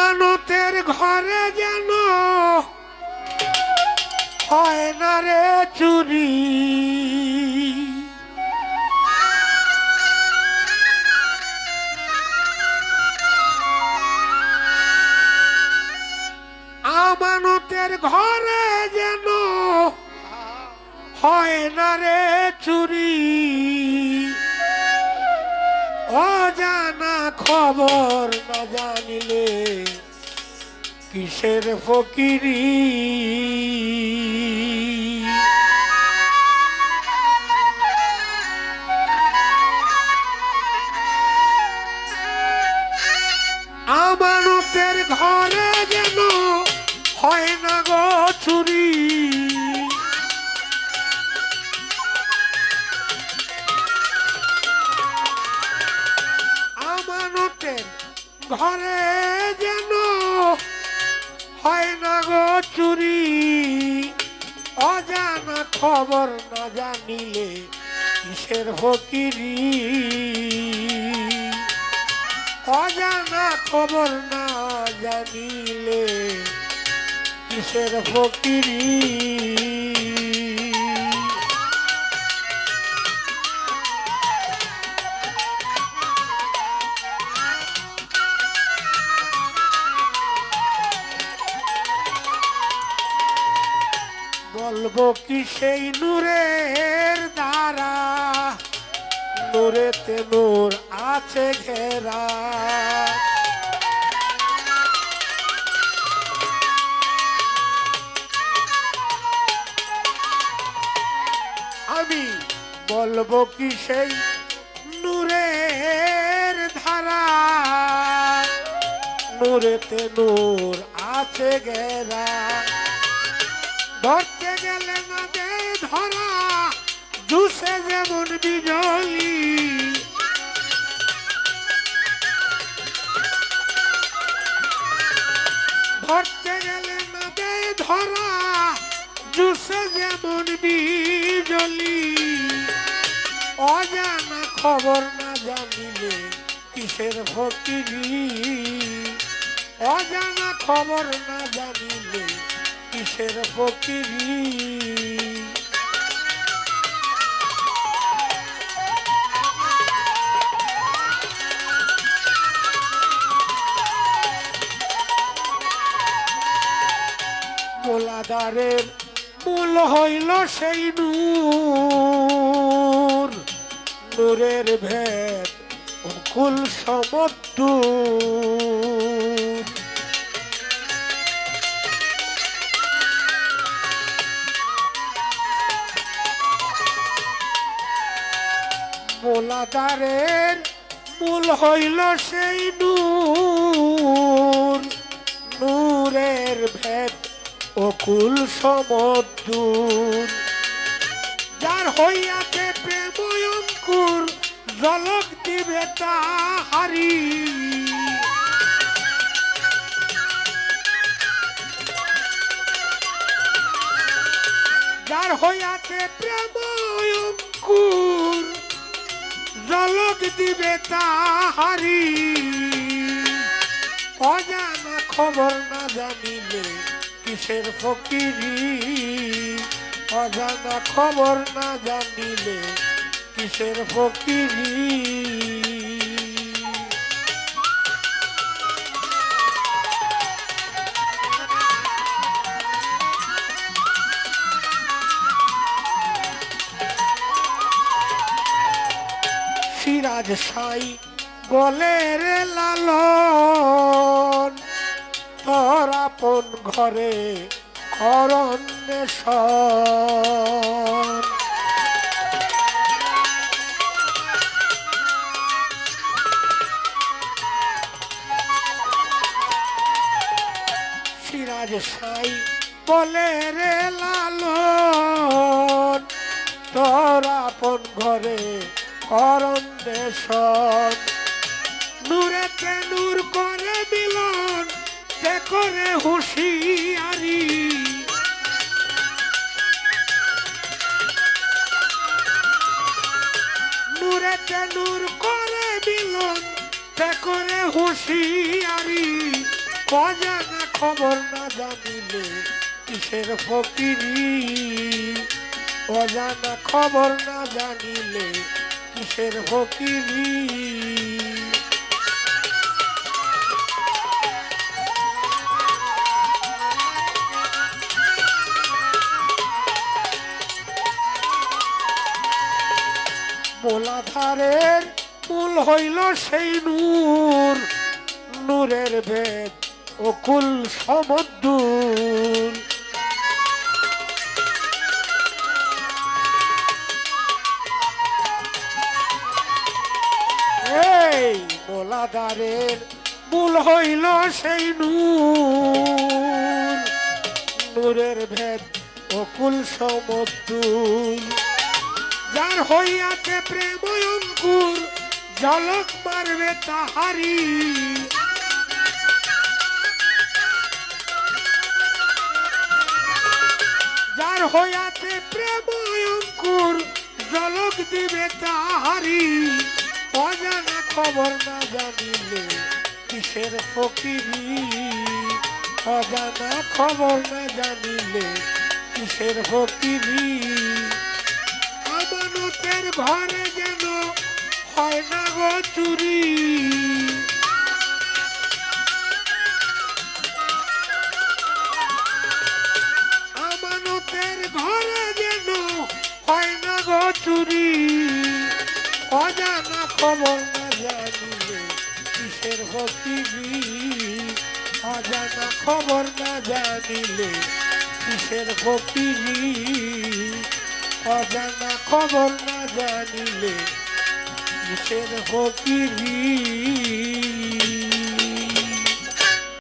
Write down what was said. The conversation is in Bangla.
আমানতের ঘরে যেন হয় না রে চুরি। আমানতের ঘরে যেন হয় না রে চুরি। অজানা খবর না জানিলে কিসের ফকিরি? আমানতের ঘরে যেন হয় না গো চুরি আমানতের ঘরে যেন হয় না গো চুরি। অজানা খবর না জানিলে কিসের ফকিরি? অজানা খবর না জানিলে কিসের ফকিরি? বলব কি সেই নূরের দ্বারা? নূরেতে নূর আছে ঘেরা। আমি বলব কি সেই নূরের ধারা? নূরেতে নূর আছে ঘেরা। ধরতে গেলে না দে ধরা, জুসে যেমন বিজলি। ধরতে গেলে না দে ধরা, জুসে যেমন বিজলি। অজানা খবর না জানিলে কিসের ফকিরি অজানা খবর না জানিলে কিসের ফকিরি। মোলাদারের মূল হইল সেই নূর। নূরের ভেদ অকুল সমদ্দূর মোলাদারের মূল হইল সেই নূর। নূরের ভেদ অকুল সমদ্দূর যার হইয়াছে প্রেময়ঙ্কুর জলক দিবে তাহারি যার হইয়াছে প্রেময়ঙ্কুর জলক দিবে তাহারি। অজানা খবর না জানিলে কিসের ফকিরি? অজানা খবর না জানিলে কিসের ফকিরি? সিরাজ সাই বলে রে লালন। তোর আপন ঘরে সিরাজ সাই বলে রে লালন। তোর আপন ঘরে অরণ্যেশ্বর নূরেতে নূর করে মিলন তে করে হুঁশিয়ারি। নূরেতে নূর করে মিলন তে করে হুঁশিয়ারি। অজানা খবর না জানিলে কিসের ফকিরি? অজানা খবর না জানিলে কিসের ফকিরি মোলাধারের কুল হইল সেই নূর নূরের ভেদ অকুল সমুদ্র। মোলাধারের মূল হইল সেই নূর। নূরের ভেদ অকুল সমুদ্র যার হইয়াছে প্রেম অঙ্কুর জলক মারবে তাহারি। যার হইয়াছে প্রেম অঙ্কুর জলক দিবে তাহারি। খবর না জানিলে কিসের ফকিরি? অজানা খবর না জানিলে কিসের ফকিরি? আমানতের ঘরে যেন হয় না গো চুরি। আমানতের ঘরে যেন হয় না গো চুরি। অজানা খবর না জানিলে, কিসের হকিরি? অজানা খবর না জানিলে কিসের ফকিরি অজানা খবর না জানিলে কিসের ফকিরি